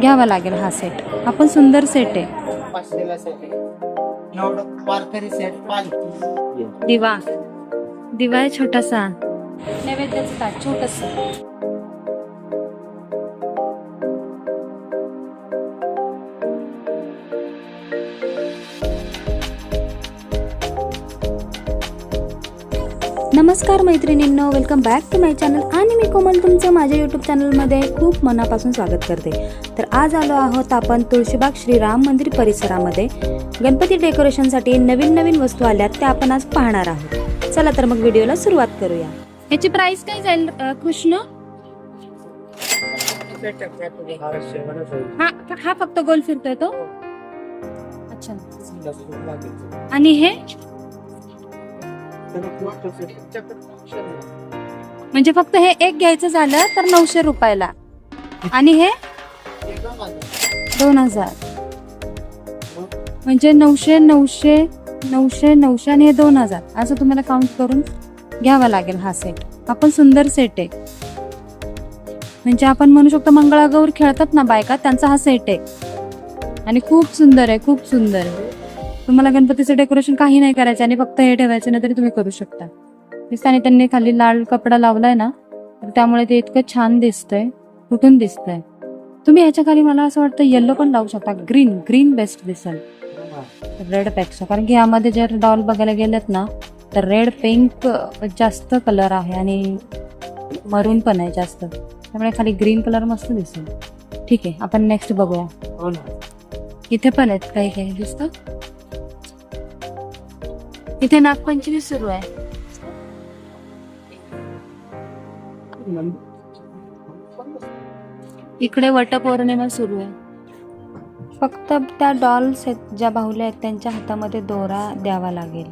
घ्यावा लागेल हा सेट हा पण सुंदर सेट आहे. दिवा. दिवा आहे छोटासा. नैवेद्याचं ताट छोटस. नमस्कार मैत्रिणींनो welcome back to my channel आणि मी कोमल तुमचं माझ्या यूट्यूब चॅनलमध्ये खूप मनापासून स्वागत करते. तर आज आलो आहोत आपण तुळशीबाग श्रीराम मंदिर परिसरामध्ये. गणपती डेकोरेशनसाठी नवीन नवीन वस्तू आल्यात त्या आपण आज पाहणार आहोत. चला तर मग व्हिडिओला सुरुवात करूया. याची प्राइस काय जाईल कृष्ण? हा फक्त गोल फिरतोय तो. अच्छा. आणि हे? म्हणजे फक्त हे एक घ्यायचं झालं तर नऊशे रुपयाला. आणि हे? दोन हजार. म्हणजे नऊशे नऊशे नऊशे नऊशे आणि हे दोन हजार. असं तुम्हाला काउंट करून घ्यावा लागेल हा सेट हा पण सुंदर सेट आहे. म्हणजे आपण म्हणू शकतो मंगळागौर खेळतात ना बायका त्यांचा हा सेट आहे. आणि खूप सुंदर आहे खूप सुंदर आहे. तुम्हाला गणपतीचं डेकोरेशन काही नाही करायचं आणि फक्त हे ठेवायचं नाही तरी तुम्ही करू शकता. दिसताना त्यांनी खाली लाल कपडा लावलाय ना तर त्यामुळे ते इतकं छान दिसतंय कुठून दिसतंय. तुम्ही ह्याच्या खाली मला असं वाटतं येल्लो पण लावू शकता ग्रीन ग्रीन बेस्ट दिसेल. रेडपेक्षा कारण की यामध्ये जर डॉल बघायला गेलेत ना तर रेड पिंक जास्त कलर आहे आणि मरून पण आहे जास्त. त्यामुळे खाली ग्रीन कलर मस्त दिसेल. ठीक आहे आपण नेक्स्ट बघूया. हो ना. इथे पण आहेत काही काही दिसतं? इथे नागपंचमी सुरू आहे. इकडे वटपौर्णिमा सुरू आहे. फक्त त्या डॉल्स आहेत ज्या बाहुल्या आहेत त्यांच्या हातामध्ये दोरा द्यावा लागेल.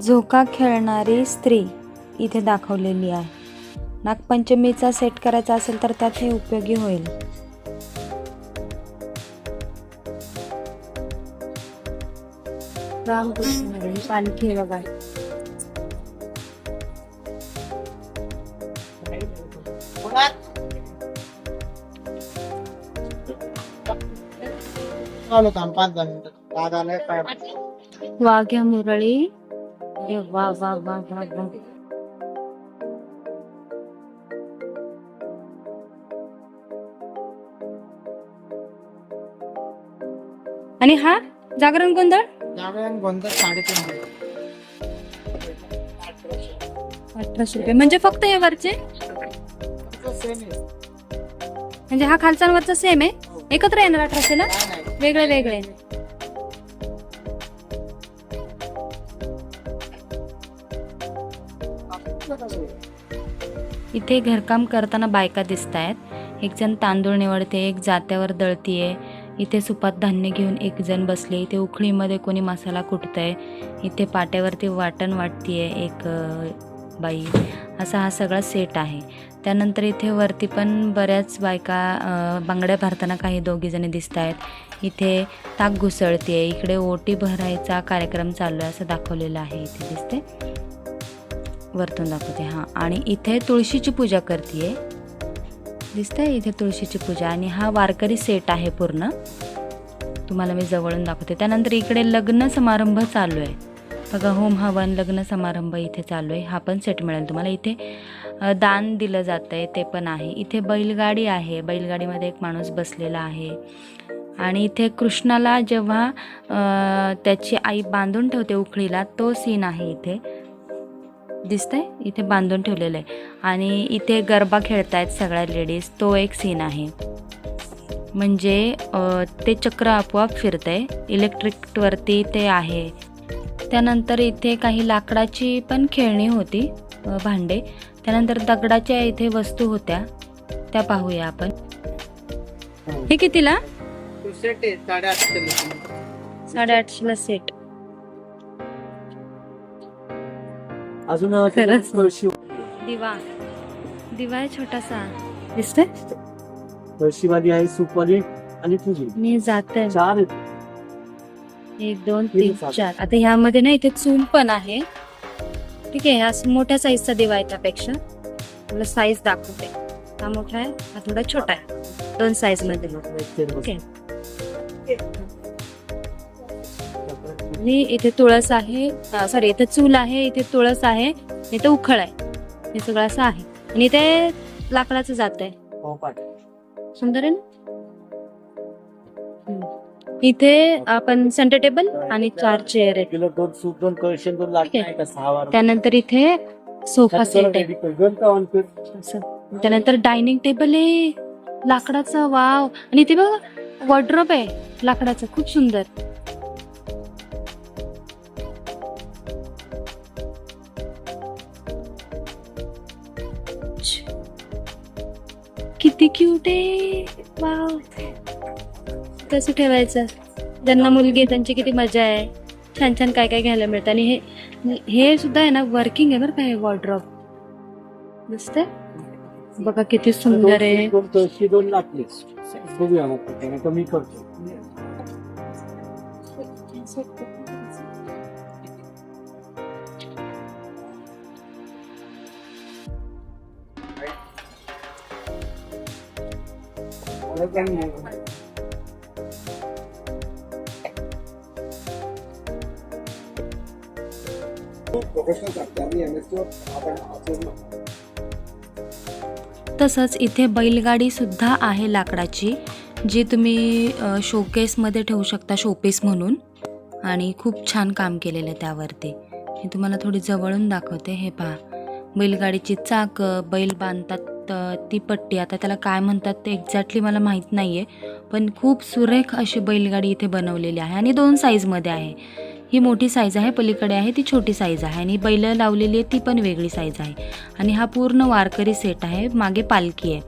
झोका खेळणारी स्त्री इथे दाखवलेली आहे. नागपंचमीचा सेट करायचा असेल तर त्यात हे उपयोगी होईल. रामकृष्ण पालखी आहे बघा चालू थांब वाघ्या मुरळी ए वा वा वा वा वा आणि हा जागरण गोंधळ? जागरण साडेतीन. अठराशे रुपये. म्हणजे फक्त हे वरचे. म्हणजे हा खालचा सेम आहे? एकत्र येणार अठराशेला नाही, नाही. वेगळे वेगळे. इथे घरकाम करताना बायका दिसत आहेत एक जण तांदूळ निवडते एक जात्यावर दळतीये. इथे सुपात धान्य घेऊन एक जण बसले. इथे उखळीमध्ये कोणी मसाला कुटतंय. इथे पाट्यावरती वाटण वाटतीये एक बाई. असा हा सगळा सेट आहे. त्यानंतर इथे वरती पण बऱ्याच बायका बांगड्या भरताना काही दोघी जणी दिसत आहेत इथे ताक घुसळते इकडे ओटी भरायचा कार्यक्रम चालू आहे असं दाखवलेलं आहे. इथे दिसते वरतून दाखवते. हां. आणि इथे तुळशीची पूजा करते दिसतंय इथे तुळशीची पूजा. आणि हा वारकरी सेट आहे पूर्ण. तुम्हाला मी जवळून दाखवते. त्यानंतर इकडे लग्न समारंभ चालू आहे. बघा होम हवन लग्न समारंभ इथे चालू आहे. हा पण सेट मिळेल तुम्हाला. इथे दान दिलं जातं आहे ते पण आहे. इथे बैलगाडी आहे. बैलगाडीमध्ये एक माणूस बसलेला आहे. आणि इथे कृष्णाला जेव्हा त्याची आई बांधून ठेवते उखळीला तो सीन आहे इथे. दिसतंय? इथे बांधून ठेवलेलं आहे आणि इथे गरबा खेळतायत सगळ्या लेडीज. तो एक सीन आहे. म्हणजे ते चक्र आपोआप फिरतंय. इलेक्ट्रिकवरती ते आहे. त्यानंतर इथे काही लाकडाची पण खेळणी होती भांडे. त्यानंतर दगडाच्या इथे वस्तू होत्या. त्या पाहूया आपण. हे कितीला? साडेआठशे. साडेआठशेला. सेट अजून खरंच. दिवा. दिवा आहे छोटासा. दिसतंय? आहे सुपवाली आणि तुझी मी जाते. चार आहेत. एक दोन तीन. चार. आता ह्यामध्ये ना इथे चूल पण आहे. ठीक आहे ह्या मोठ्या साईजचा दिवा आहे त्यापेक्षा. मला साईज दाखवते. हा मोठा आहे हा थोडा छोटा आहे. दोन साईजमध्ये. ओके. आणि इथे तुळस आहे. सॉरी इथे चूल आहे इथे तुळस आहे इथे उखळ आहे. हे सगळं असं आहे. आणि इथे लाकडाचं जात आहे. सुंदर आहे ना. इथे आपण सेंटर टेबल आणि चार चेअर आहेत. आहे. त्यानंतर इथे सोफा सेट आहे. त्यानंतर डायनिंग टेबल आहे. लाकडाचा वाव आणि इथे बघ वॉर्ड्रॉप आहे. लाकडाचं खूप सुंदर. क्यूट आहे वाव कसं ठेवायचं? ज्यांना मुलगी आहे त्यांची किती मजा आहे. छान छान काय काय घ्यायला मिळतं. आणि हे हे सुद्धा आहे ना वर्किंग आहे बरं का हे वॉर्ड्रॉप दिसतंय बघा किती सुंदर आहे. दोन त्याने कमी करतो तसंच इथे बैलगाडी सुद्धा आहे लाकडाची जी तुम्ही शोकेसमध्ये ठेवू शकता शोपीस म्हणून. आणि खूप छान काम केलेलं आहे त्यावरती. मी तुम्हाला थोडी जवळून दाखवते हे पहा. बैलगाडीची चाक बैल बांधतात. ती पट्टी. आता त्याला काय म्हणतात ते एक्झॅक्टली मला माहीत नाही आहे पण खूप सुरेख अशी बैलगाडी इथे बनवलेली आहे आणि दोन साईजमध्ये आहे. ही मोठी साईज आहे पलीकडे आहे ती छोटी साईज आहे आणि बैल लावलेली आहे ती पण वेगळी साईज आहे. आणि हा पूर्ण वारकरी सेट आहे मागे पालखी आहे.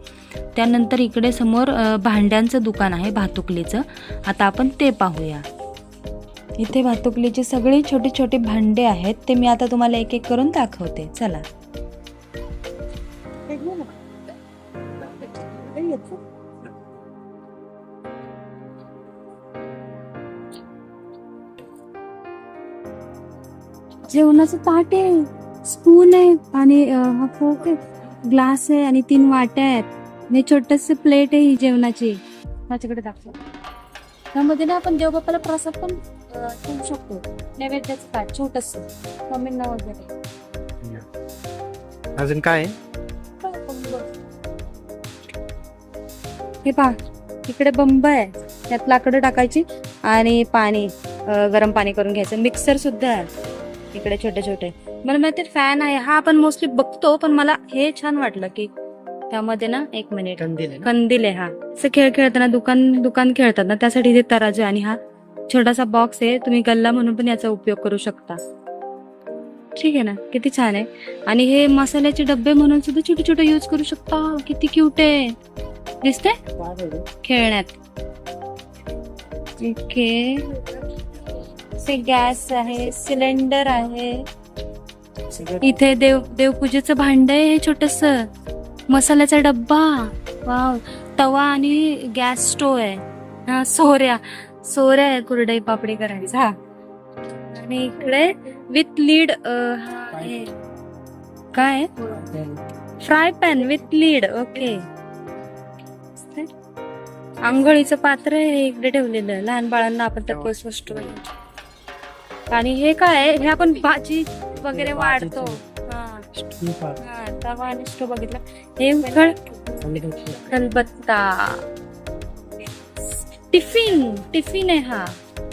त्यानंतर इकडे समोर भांड्यांचं दुकान आहे भातुकलीचं. आता आपण ते पाहूया. इथे भातुकलीचे सगळे छोटे छोटे भांडे आहेत ते मी आता तुम्हाला एक एक करून दाखवते. चला. जेवणाचं ताट आहे स्पून आहे आणि हा फोक आहे ग्लास आहे आणि तीन वाट्या आहेत. आणि छोटस प्लेट आहे ही जेवणाची. माझ्याकडे दाखव. त्यामध्ये ना आपण देवबापाला प्रसाद पण ठेवू शकतो. नैवेद्याचं ताट छोटस मम्मींना वगैरे. अजून काय? हे पहा इकडे बंब आहे. त्यात लाकडं टाकायची आणि पाणी गरम पाणी करून घ्यायचं. मिक्सर सुद्धा आहे. इकडे छोटे छोटे. मला माहिती फॅन आहे. हा आपण मोस्टली बघतो पण मला हे छान वाटलं की त्यामध्ये ना एक मिनिट कंदील आहे हा. असं खेळ खेळताना दुकान दुकान खेळतात ना त्यासाठी इथे तराजू आणि हा छोटासा बॉक्स आहे तुम्ही गल्ला म्हणून पण याचा उपयोग करू शकता. ठीक आहे ना? किती छान आहे. आणि हे मसाल्याचे डब्बे म्हणून सुद्धा छोटे छोटे यूज करू शकता. किती क्यूट आहे. दिसते? खेळण्यात. ओके से गॅस आहे सिलेंडर आहे. इथे देव देवपूजेचं भांड आहे हे छोटस. मसाल्याचा डब्बा. वाव. तवा आणि गॅस स्टोव आहे. हा सोऱ्या. सोऱ्या आहे कुरडई पापडी करायचा. आणि इकडे विथ लीड हे काय? Fry pan with lid okay. आंघोळीचं पात्र आहे इकडे ठेवलेलं. लहान बाळांना आपण त्यात बसवू शकतो आणि हे काय आहे? हे आपण भाजी वगैरे वाढतो. तवा बघितला. हे उखळ खलबत्ता. टिफिन टिफिन आहे हा.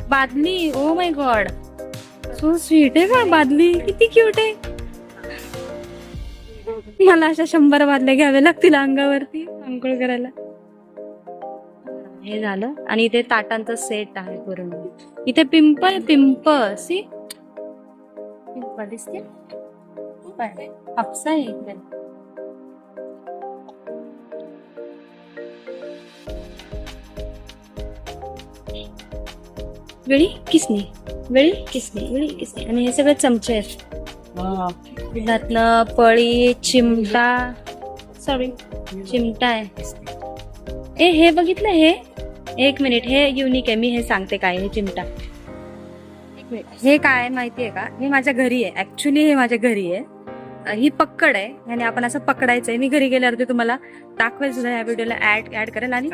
बादली oh my god. So sweet आहे का बादली? किती क्यूट आहे. मला अशा शंभर बादल्या घ्याव्या लागतील अंगावरती अंघोळ करायला. हे झालं. आणि इथे ताटांचा सेट आहे पूर्ण. इथे पिंप आहे पिंप सी पिंप दिसते हापसा आहे वेळी किसनी वेळी किसनी वेळी किसनी. आणि हे सगळे चमचे आहेत. पळी चिमटा. सॉरी चिमटा आहे. ए हे बघितलं हे? एक मिनिट हे युनिक आहे मी हे सांगते काय हे चिमटा. एक मिनिट. हे काय आहे माहिती आहे का? हे माझ्या घरी आहे. ऍक्च्युली हे माझ्या घरी आहे. ही पक्कड आहे. आणि आपण असं पकडायचंय. मी घरी गेल्यावर ते तुम्हाला दाखवेल सुद्धा या व्हिडिओला ऍड ऍड करेल. आणि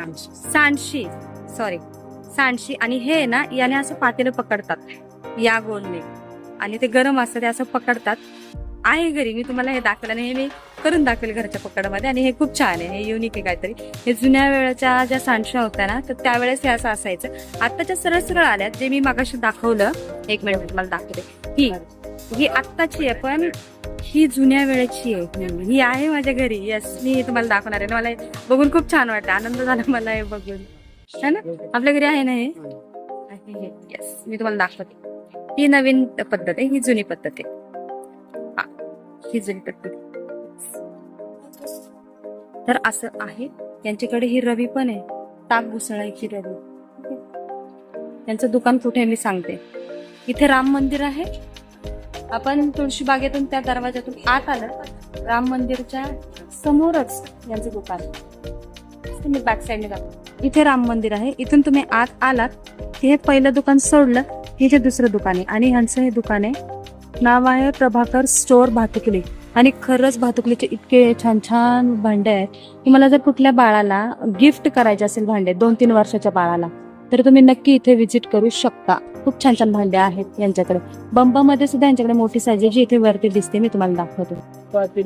सांडशी. सॉरी सांडशी. आणि हे आहे ना याने असं पातेलं पकडतात. या गोलने. आणि ते गरम असतं ते असं पकडतात. आहे घरी. मी तुम्हाला हे दाखवेल आणि हे मी करून दाखवेल घरच्या पकडमध्ये आणि हे खूप छान आहे. हे युनिक आहे काहीतरी. हे जुन्या वेळेच्या ज्या सांडशा होत्या ना तर त्यावेळेस हे असं असायचं. आत्ताच्या सरळ सरळ आल्यात जे मी मागाशी दाखवलं. एक मिनिट तुम्हाला दाखवते. ही ही आत्ताची आहे पण ही जुन्या वेळेची आहे. ही आहे माझ्या घरी. येस मी तुम्हाला दाखवणार आहे. मला हे बघून खूप छान वाटतं. आनंद झाला मला हे बघून. है ना? आपल्या घरी आहे ना हे? येस मी तुम्हाला दाखवते. ही नवीन पद्धत आहे. ही जुनी पद्धत आहे. ही तर असं आहे. यांच्याकडे ही रवी पण आहे. ताक घुसळायची रवी. त्यांचं दुकान कुठे मी सांगते. इथे राम मंदिर आहे. आपण तुळशी बागेतून त्या दरवाज्यातून आत आलं. राम मंदिरच्या समोरच यांचं दुकान आहे. मी बॅक साईडने जातो इथे राम मंदिर आहे. इथून तुम्ही आत आलात. हे पहिलं दुकान सोडलं. हे जे दुसरं दुकान आहे. आणि ह्यांचं हे दुकान आहे नाव आहे प्रभाकर स्टोअर भातुकली. आणि खरंच भातुकलीचे इतके छान छान भांडे आहेत तुम्हाला जर कुठल्या बाळाला गिफ्ट करायचे असेल भांडे दोन तीन वर्षाच्या बाळाला तर तुम्ही नक्की इथे व्हिजिट करू शकता. खूप छान छान भांडे आहेत यांच्याकडे. बंबामध्ये सुद्धा यांच्याकडे मोठी साईज जी इथे वरती दिसते मी तुम्हाला दाखवतो.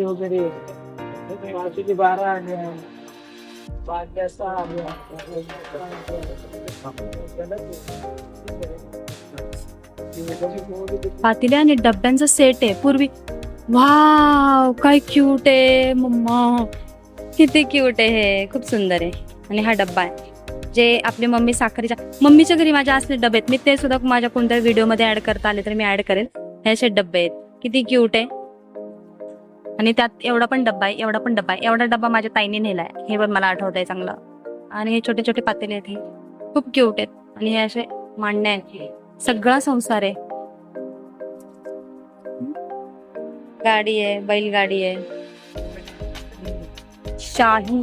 वगैरे. बारा पातेले आणि डब्यांचा सेट आहे. पूर्वी वाव काय क्यूट आहे मम्मा. किती क्यूट आहे हे. खूप सुंदर आहे. आणि हा डब्बा आहे. जे आपली मम्मी साखरेच्या मम्मीच्या घरी माझ्या असले डबे आहेत. मी ते सुद्धा माझ्या कोणत्या व्हिडिओमध्ये ऍड करता आले तर मी ऍड करेल. हे असे डब्बे आहेत. किती क्यूट आहे. आणि त्यात एवढा पण डब्बा आहे एवढा पण डब्बा आहे. एवढा डब्बा माझ्या ताईने नेलाय हे पण मला आठवत आहे चांगलं. आणि हे छोटे छोटे पातेले आहेत हे. खूप क्यूट आहेत. आणि हे असे मांडणे आहेत. सगळा संसार आहे. गाडी आहे बैलगाडी आहे. शाही.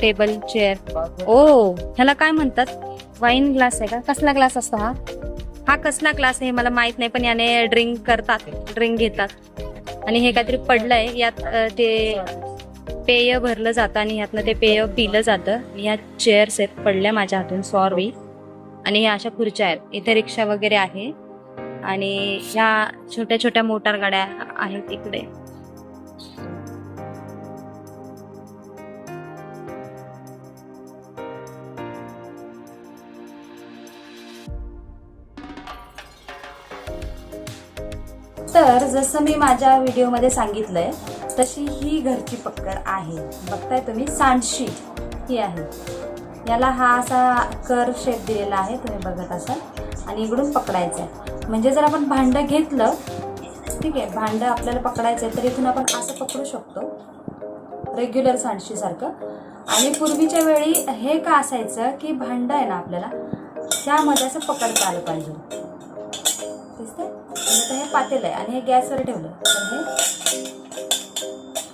Table chair. ओ ह्याला काय म्हणतात? वाईन ग्लास आहे का? कसला ग्लास असतो हा? हा कसला ग्लास आहे हे मला माहीत नाही पण याने ड्रिंक करतात ड्रिंक घेतात. आणि हे काहीतरी पडलंय यात ते पेय भरलं जातं आणि ह्यातनं ते पेय पिलं जातं. ह्या चेअर्स आहेत पडल्या माझ्या हातून सॉरी आणि ह्या अशा खुर्च्या आहेत. इथे रिक्षा वगैरे आहे. आणि ह्या छोट्या छोट्या मोटार गाड्या आहेत इकडे. तर जसं मी माझ्या व्हिडिओमध्ये सांगितलंय तशी ही घरची पक्कड आहे. बघताय तुम्ही सांडशी ही आहे. याला हा असा कर शेप दिलेला आहे तुम्ही बघत असाल. आणि इकडून पकडायचं आहे म्हणजे जर आपण भांडं घेतलं ठीक आहे भांडं आपल्याला पकडायचं आहे तर इथून आपण असं पकडू शकतो. रेग्युलर सांडशीसारखं आणि पूर्वीच्या वेळी हे का असायचं की भांडं आहे ना आपल्याला त्यामध्ये असं पकडता आलं पाहिजे. दिसतंय? म्हणजे हे पातेलं आहे आणि हे गॅसवर ठेवलं. तर हे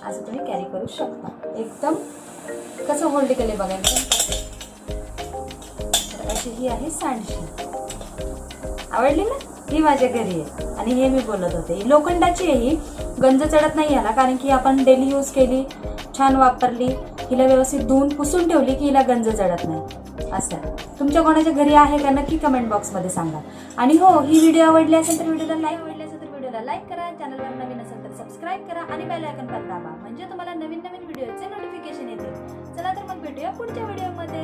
असं तुम्ही कॅरी करू शकता. एकदम कसं होल्ड केले बघा एकदम अशी ही आहे सांडशी. आवडली ना? ही माझ्या घरी आहे. आणि हे मी बोलत होते. ही लोखंडाची आहे ही. गंज चढत नाही याला कारण की आपण डेली यूज केली छान वापरली हिला व्यवस्थित धुवून पुसून ठेवली की हिला गंज चढत नाही. असं तुमच्या कोणाच्या घरी आहे का नक्की कमेंट बॉक्समध्ये सांगा. आणि हो ही व्हिडिओ आवडली असेल तर व्हिडिओला लाईक आवडली असेल तर व्हिडिओला लाईक करा. चॅनलवर नवीन असेल तर सबस्क्राईब करा आणि बेल आयकन पण दाबा. म्हणजे तुम्हाला नवीन नवीन व्हिडिओचे नोटिफिकेशन येतील. चला तर मग भेटूया पुढच्या व्हिडिओमध्ये